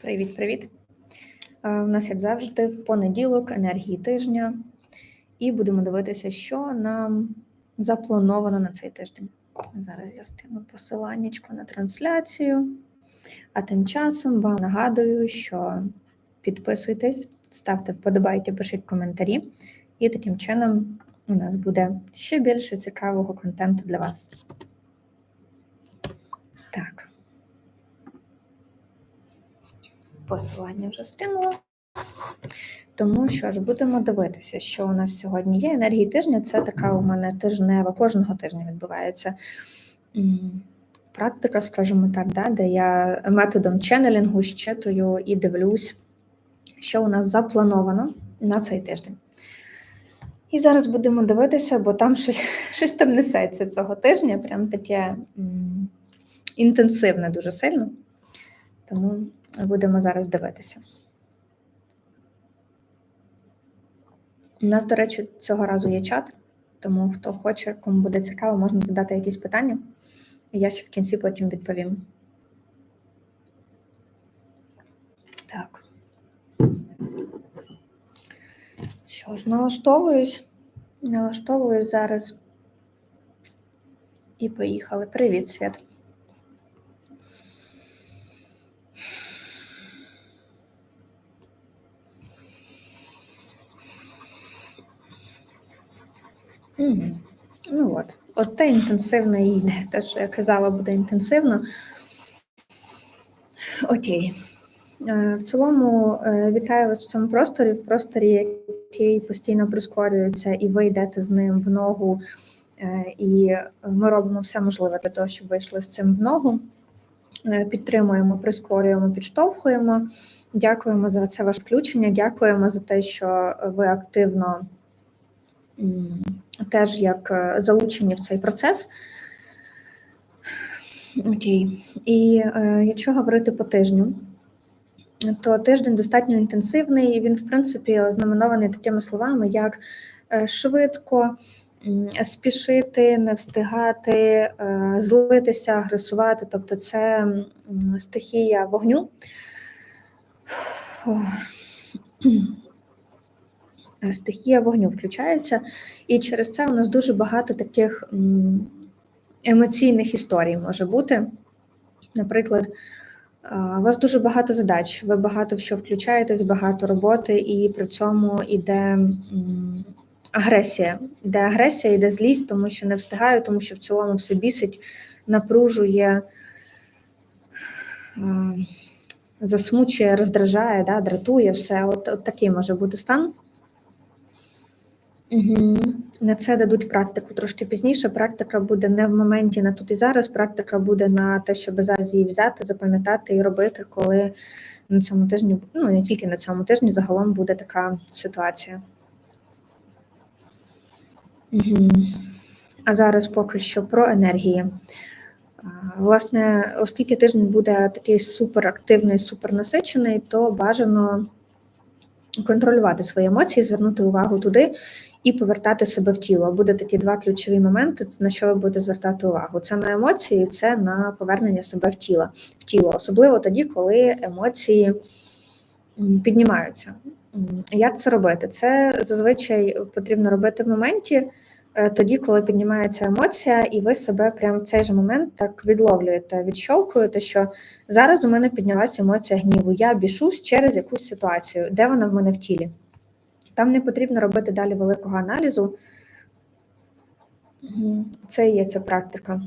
Привіт-привіт. У нас, як завжди, в понеділок енергії тижня, і будемо дивитися, що нам заплановано на цей тиждень. Зараз я скину посиланнячко на трансляцію. А тим часом вам нагадую, що підписуйтесь, ставте вподобайки, пишіть коментарі, і таким чином у нас буде ще більше цікавого контенту для вас. Так. Посилання вже скинула. Тому що ж будемо дивитися, що у нас сьогодні є. Енергії тижня це така у мене тижнева, кожного тижня відбувається практика, скажімо так, да, де я методом ченнелінгу щитую і дивлюсь, що у нас заплановано на цей тиждень. І зараз будемо дивитися, бо там щось щось там несеться цього тижня, прям таке інтенсивне дуже сильно. Тому будемо зараз дивитися. У нас, до речі, цього разу є чат, тому хто хоче, кому буде цікаво, можна задати якісь питання, я ще в кінці потім відповім. Так. Що ж, налаштовуюсь, налаштовуюсь зараз. І поїхали. Привіт, Свят. Угу. Ну от, от те інтенсивно і йде. Те, що я казала, буде інтенсивно. Окей. Е, в цілому е, вітаю вас в цьому просторі, в просторі, який постійно прискорюється, і ви йдете з ним в ногу, е, і ми робимо все можливе для того, щоб ви йшли з цим в ногу. Підтримуємо, прискорюємо, підштовхуємо. Дякуємо за це ваше включення. Дякуємо за те, що ви активно теж як е, залучені в цей процес. Окей. І е, якщо говорити по тижню, то тиждень достатньо інтенсивний, і він, в принципі, ознаменований такими словами, як е, швидко, спішити, не встигати, злитися, агресувати. Тобто, це стихія вогню. Е, стихія вогню включається, і через це у нас дуже багато таких емоційних історій може бути. Наприклад, у вас дуже багато задач, ви багато в що включаєтесь, багато роботи, і при цьому йде агресія. Йде агресія, йде злість, тому що не встигаю, тому що в цілому все бісить, напружує, засмучує, роздражає, да, дратує все. От, от такий може бути стан. На це дадуть практику трошки пізніше. Практика буде не в моменті на тут і зараз. Практика буде на те, щоб зараз її взяти, запам'ятати і робити, коли на цьому тижні, ну не тільки на цьому тижні, загалом буде така ситуація. А зараз поки що про енергії. Власне, оскільки тиждень буде такий суперактивний, супернасичений, то бажано контролювати свої емоції, звернути увагу туди, і повертати себе в тіло. Буде такі два ключові моменти, на що ви будете звертати увагу. Це на емоції, це на повернення себе в тіло, в тіло, особливо тоді, коли емоції піднімаються. Як це робити? Це зазвичай потрібно робити в моменті. Е, тоді, коли піднімається емоція, і ви себе прямо в цей же момент так відловлюєте, відщовкуєте, що зараз у мене піднялася емоція гніву. Я бішусь через якусь ситуацію, де вона в мене в тілі. Там не потрібно робити далі великого аналізу. Це є ця практика.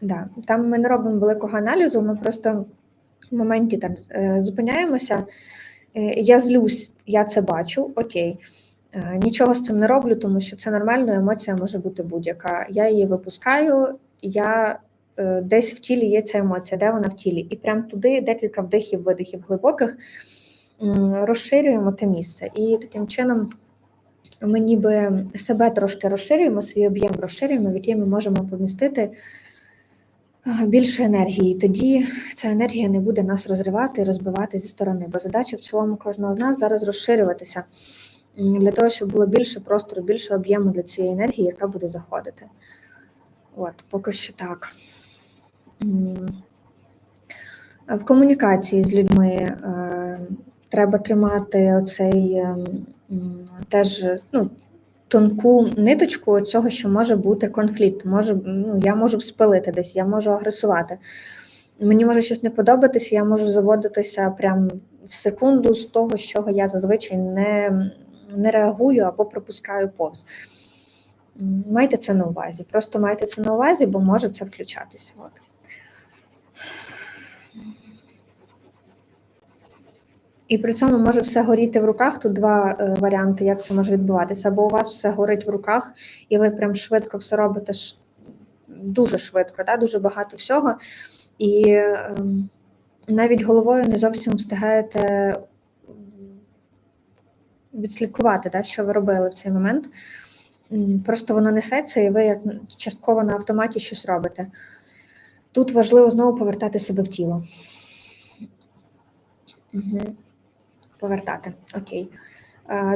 Да. Там ми не робимо великого аналізу, ми просто в моменті там е, зупиняємося. Е, я злюсь, я це бачу, окей. Е, нічого з цим не роблю, тому що це нормально, емоція може бути будь-яка. Я її випускаю, я десь в тілі є ця емоція, де вона в тілі. І прямо туди декілька вдихів, видихів глибоких розширюємо те місце. І таким чином ми ніби себе трошки розширюємо, свій об'єм розширюємо, в який ми можемо помістити більше енергії. Тоді ця енергія не буде нас розривати і розбивати зі сторони. Бо задача в цілому кожного з нас зараз розширюватися для того, щоб було більше простору, більше об'єму для цієї енергії, яка буде заходити. От, поки що так. В комунікації з людьми е, треба тримати оцей ем, теж ну, тонку ниточку цього, що може бути конфлікт. Може, ну, я можу спилити десь, я можу агресувати. Мені може щось не подобатися, я можу заводитися прям в секунду з того, з чого я зазвичай не, не реагую або пропускаю повз. Майте це на увазі. Просто майте це на увазі, бо може це включатися. От. І при цьому може все горіти в руках. Тут два е, варіанти, як це може відбуватися. Або у вас все горить в руках, і ви прям швидко все робите ш- дуже швидко, да? дуже багато всього. І ем, навіть головою не зовсім встигаєте відслідкувати, да, що ви робили в цей момент. Просто воно несеться, і ви як частково на автоматі щось робите. Тут важливо знову повертати себе в тіло. Угу. Повертати. Окей.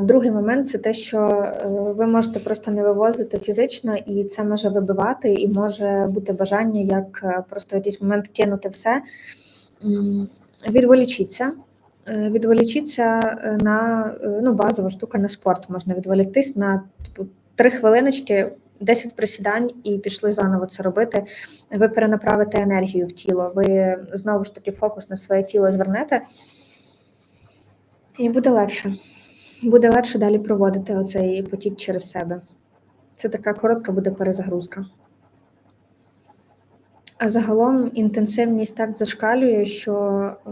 Другий момент це те, що е, ви можете просто не вивозити фізично, і це може вибивати, і може бути бажання як е, просто в якийсь момент кинути все. Відволічіться. Е, Відволічіться на ну, базова штука на спорт. Можна відволіктись на типу, три хвилиночки, 10 присідань і пішли заново це робити. Ви перенаправите енергію в тіло. Ви знову ж таки фокус на своє тіло звернете. І буде легше. Буде легше далі проводити оцей потік через себе. Це така коротка буде перезагрузка. А загалом інтенсивність так зашкалює, що е,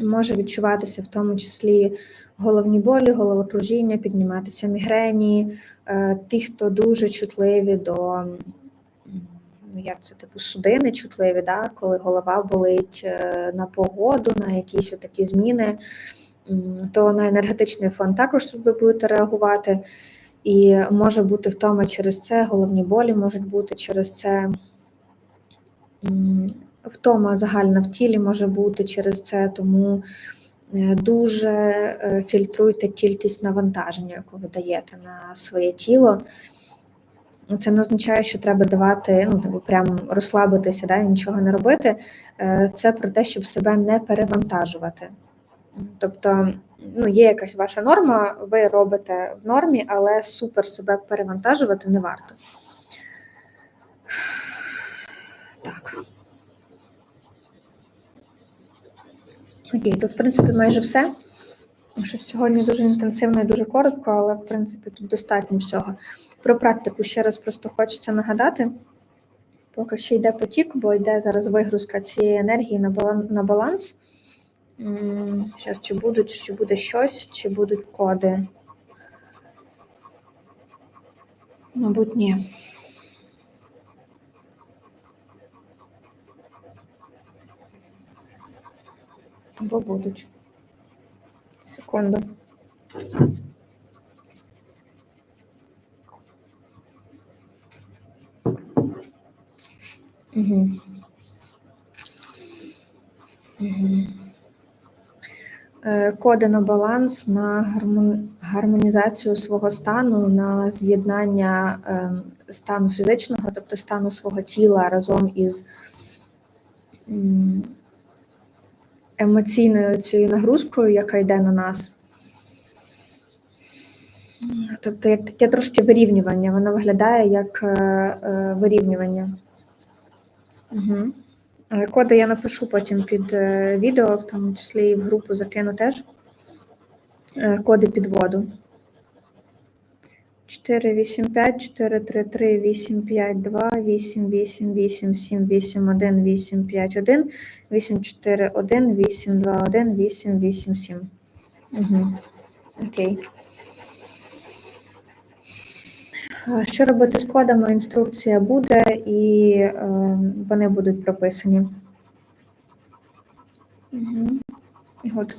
може відчуватися в тому числі головні болі, головокружіння, підніматися мігрені, е, ті, хто дуже чутливі до ну, як це типу судини чутливі, да? коли голова болить е, на погоду, на якісь такі зміни, то на енергетичний фон також ви будете реагувати. І може бути втома через це, головні болі можуть бути через це. Втома загальна в тілі може бути через це, тому е, дуже е, фільтруйте кількість навантаження, яку ви даєте на своє тіло. Це не означає, що треба давати, ну типу, прямо розслабитися, да, і нічого не робити. Е, Це про те, щоб себе не перевантажувати. Тобто, ну, є якась ваша норма, ви робите в нормі, але супер себе перевантажувати не варто. Так. Окей, тут, в принципі, майже все. Щось сьогодні дуже інтенсивно і дуже коротко, але в принципі тут достатньо всього. Про практику ще раз просто хочеться нагадати. Поки що йде потік, бо йде зараз вигрузка цієї енергії. На баланс. Зараз чи будуть, чи буде щось, чи будуть коди. Мабуть, ні. Або будуть. Секунду. Угу. Угу. Коди на баланс, на гармонізацію свого стану, на з'єднання ем, стану фізичного, тобто стану свого тіла разом із емоційною цією нагрузкою, яка йде на нас. Тобто, як таке трошки вирівнювання, воно виглядає як е, е, вирівнювання. Угу. Коди я напишу потім під е, відео, в тому числі і в групу закину теж Е, коди підводу. 485, 433, 852, 888, 781, 851, 841, 821, 887. Угу. Окей. А Що робити з кодами? Інструкція буде, і е, вони будуть прописані. Угу. От.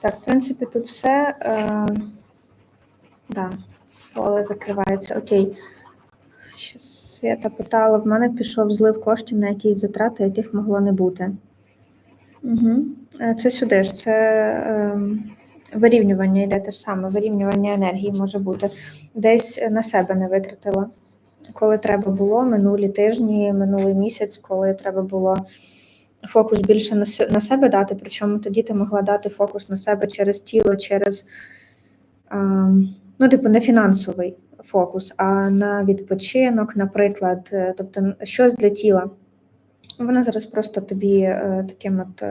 Так, в принципі, тут все. Е, да, поле закривається. Окей. Ще Свята питала, в мене пішов злив коштів на якісь затрати, яких могло не бути. Угу. Це сюди ж, це е, вирівнювання йде те ж саме, вирівнювання енергії може бути. Десь на себе не витратила. коли треба було, минулі тижні, минулий місяць, коли треба було фокус більше на себе дати. Причому тоді ти могла дати фокус на себе через тіло, через ну, типу, не фінансовий фокус, а на відпочинок, наприклад, е, тобто щось для тіла. Вона зараз просто тобі е, таким от.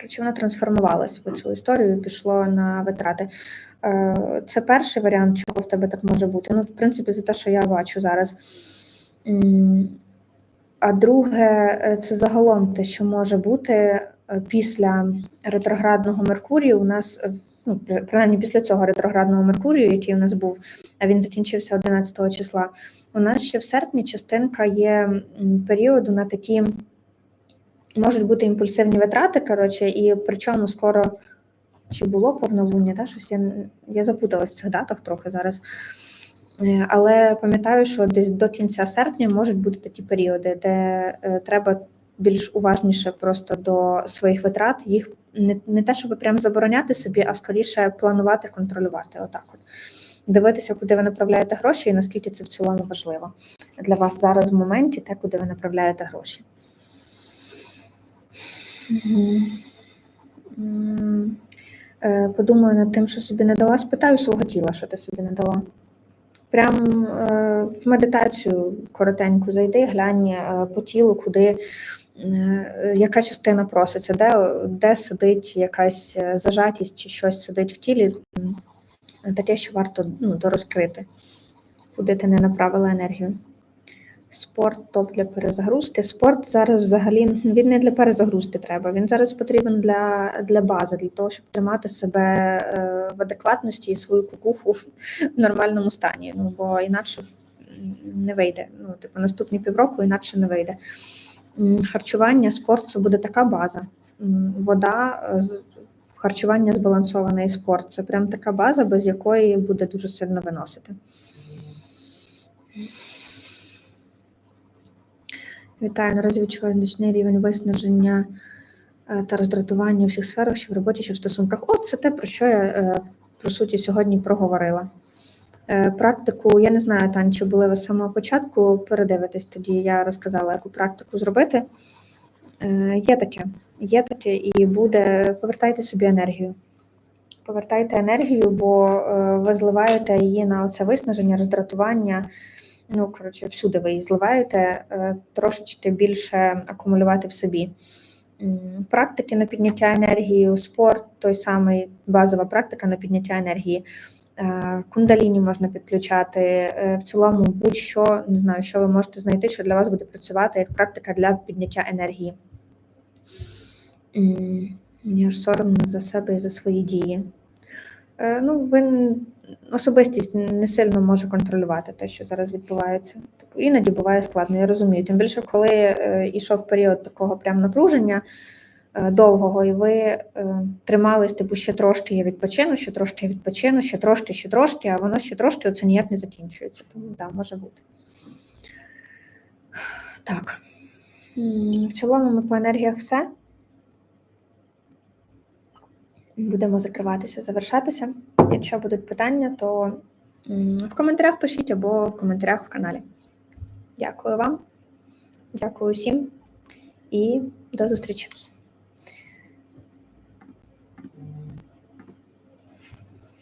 Коротше, вона трансформувалась в цю історію, і пішло на витрати. Е, Це перший варіант, чого в тебе так може бути. Ну, в принципі, за те, що я бачу зараз. А друге, е, це загалом те, що може бути е, після ретроградного Меркурію. У нас, ну, принаймні після цього ретроградного Меркурію, який у нас був, а він закінчився 11 числа. У нас ще в серпні частинка є періоду на такі можуть бути імпульсивні витрати, коротше, і причому скоро чи було повнолуння, та щось я, я запуталась в цих датах трохи зараз. Е, Але пам'ятаю, що десь до кінця серпня можуть бути такі періоди, де е, треба більш уважніше просто до своїх витрат, їх не, не те, щоб прям забороняти собі, а скоріше планувати, контролювати. Отак от. Дивитися, куди ви направляєте гроші, і наскільки це в цілому важливо для вас зараз в моменті, те, куди ви направляєте гроші. Е, Подумаю над тим, що собі не дала. Спитаю свого тіла, що ти собі не дала. Прям е, в медитацію коротеньку зайди, глянь е, по тілу, куди яка частина проситься, де, де сидить якась зажатість чи щось сидить в тілі, таке, що варто ну, дорозкрити, куди ти не направила енергію. Спорт топ для перезагрузки. Спорт зараз взагалі він не для перезагрузки треба. Він зараз потрібен для, для бази, для того, щоб тримати себе е, в адекватності і свою кукуху в нормальному стані. Ну бо інакше не вийде. Ну, типу, наступні півроку інакше не вийде. Харчування, спорт це буде така база. Вода, е, харчування збалансоване і спорт. Це прям така база, без якої буде дуже сильно виносити. Вітаю, наразі відчуваю значний рівень виснаження е, та роздратування у всіх сферах, що в роботі, що в стосунках. От це те, про що я е, по суті сьогодні проговорила. Е, Практику, я не знаю, Тань, чи були ви з самого початку, передивитесь тоді. Я розказала, яку практику зробити. Є таке, є таке, і буде. Повертайте собі енергію. Повертайте енергію, бо ви зливаєте її на оце виснаження, роздратування. Ну, коротше, всюди ви її зливаєте, е, трошечки більше акумулювати в собі. Практики на підняття енергії, спорт, той самий базова практика на підняття енергії. Е, Кундаліні можна підключати. е, В цілому, будь-що не знаю, що ви можете знайти, що для вас буде працювати як практика для підняття енергії. Мені аж соромно за себе і за свої дії. Е, Ну, він особистість не сильно може контролювати те, що зараз відбувається. Типу, іноді буває складно, я розумію. Тим більше, коли е, ішов період такого прям напруження е, довгого, і ви е, тримались, типу, ще трошки я відпочину, ще трошки я відпочину, ще трошки, ще трошки, а воно ще трошки оце ніяк не закінчується. Тому так, да, може бути. Так. В цілому ми по енергіях все. Будемо закриватися, завершатися. Якщо будуть питання, то в коментарях пишіть або в коментарях в каналі. Дякую вам, дякую усім і до зустрічі.